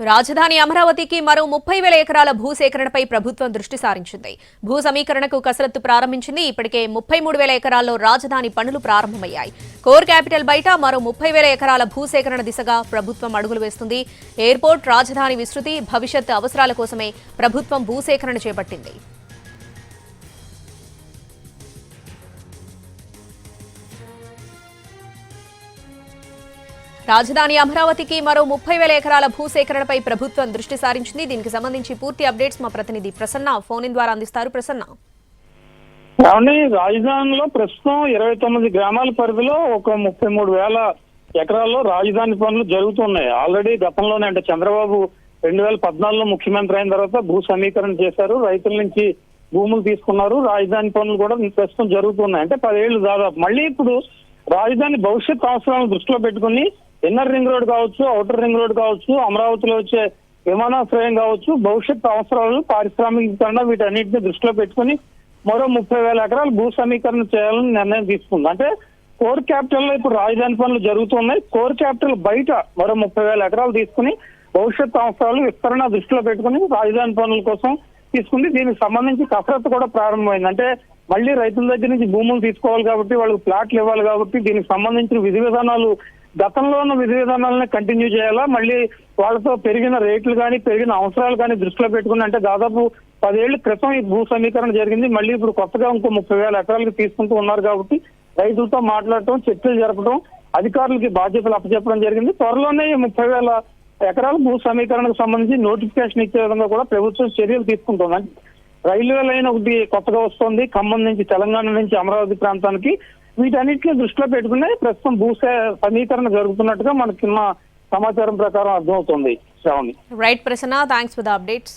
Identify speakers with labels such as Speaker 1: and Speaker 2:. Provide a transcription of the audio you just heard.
Speaker 1: రాజధాని అమరావతికి మరో ముప్పై వేల ఎకరాల భూసేకరణపై ప్రభుత్వం దృష్టి సారించింది. భూ సమీకరణకు కసరత్తు ప్రారంభించింది. ఇప్పటికే ముప్పై మూడు వేల ఎకరాల్లో రాజధాని పనులు ప్రారంభమయ్యాయి. కోర్ క్యాపిటల్ బయట మరో ముప్పై వేల ఎకరాల భూసేకరణ దిశగా ప్రభుత్వం అడుగులు వేస్తుంది. ఎయిర్పోర్ట్ రాజధాని విస్తృతి భవిష్యత్ అవసరాల కోసమే ప్రభుత్వం భూసేకరణ చేపట్టింది. రాజధాని అమరావతికి మరో ముప్పై వేల ఎకరాల భూసేకరణపై ప్రభుత్వం దృష్టి సారించింది. దీనికి సంబంధించి పూర్తి అప్డేట్స్ మా ప్రతినిధి ప్రసన్న ఫోన్ ఇన్ ద్వారా అందిస్తారు. ప్రసన్న.
Speaker 2: ఏమండి రాజధానిలో ప్రస్తుతం ఇరవై తొమ్మిది గ్రామాల పరిధిలో ఒక ముప్పై మూడు వేల ఎకరాల్లో రాజధాని పనులు జరుగుతున్నాయి. ఆల్రెడీ గతంలోనే అంటే చంద్రబాబు రెండు వేల పద్నాలుగులో ముఖ్యమంత్రి అయిన తర్వాత భూ సమీకరణ చేశారు. రైతుల నుంచి భూములు తీసుకున్నారు. రాజధాని పనులు కూడా ప్రస్తుతం జరుగుతున్నాయి. అంటే పదేళ్ళు దాదాపు. మళ్ళీ ఇప్పుడు రాజధాని భవిష్యత్ అవసరాలను దృష్టిలో పెట్టుకుని ఇన్నర్ రింగ్ రోడ్ కావచ్చు అవుటర్ రింగ్ రోడ్ కావచ్చు అమరావతిలో వచ్చే విమానాశ్రయం కావచ్చు భవిష్యత్ అవసరాలు పారిశ్రామికీకరణ వీటన్నిటిని దృష్టిలో పెట్టుకుని మరో ముప్పై వేల ఎకరాలు భూ సమీకరణ చేయాలని నిర్ణయం తీసుకుంది. అంటే కోర్ క్యాపిటల్లో ఇప్పుడు రాజధాని పనులు జరుగుతున్నాయి. కోర్ క్యాపిటల్ బయట మరో ముప్పై వేల ఎకరాలు తీసుకుని భవిష్యత్ అవసరాలు విస్తరణ దృష్టిలో పెట్టుకుని రాజధాని పనుల కోసం తీసుకుంది. దీనికి సంబంధించి కసరత్తు కూడా ప్రారంభమైంది. అంటే మళ్ళీ రైతుల దగ్గర నుంచి భూములు తీసుకోవాలి కాబట్టి వాళ్ళకి ప్లాట్లు ఇవ్వాలి కాబట్టి దీనికి సంబంధించిన విధి విధానాలు గతంలో ఉన్న విధి విధానాలను కంటిన్యూ చేయాలా? మళ్ళీ వాళ్ళతో పెరిగిన రేట్లు కానీ పెరిగిన అవసరాలు కానీ దృష్టిలో పెట్టుకుని అంటే దాదాపు పదేళ్ళ క్రితం ఈ భూ సమీకరణ జరిగింది. మళ్ళీ ఇప్పుడు కొత్తగా ఇంకో ముప్పై వేల ఎకరాలకు తీసుకుంటూ ఉన్నారు కాబట్టి రైతులతో మాట్లాడటం చర్చలు జరపడం అధికారులకి బాధ్యతలు అప్పచెప్పడం జరిగింది. త్వరలోనే ఈ ముప్పై వేల ఎకరాల భూ సమీకరణకు సంబంధించి నోటిఫికేషన్ ఇచ్చే విధంగా కూడా ప్రభుత్వం చర్యలు తీసుకుంటుంది. రైల్వే లైన్ ఒకటి కొత్తగా వస్తుంది. ఖమ్మం నుంచి తెలంగాణ నుంచి అమరావతి ప్రాంతానికి వీటన్నిటిని దృష్టిలో పెట్టుకునే ప్రస్తుతం భూ సమీకరణ జరుగుతున్నట్టుగా మనకున్న సమాచారం ప్రకారం అర్థమవుతుంది Sravani.
Speaker 1: Right Prasanna thanks for the updates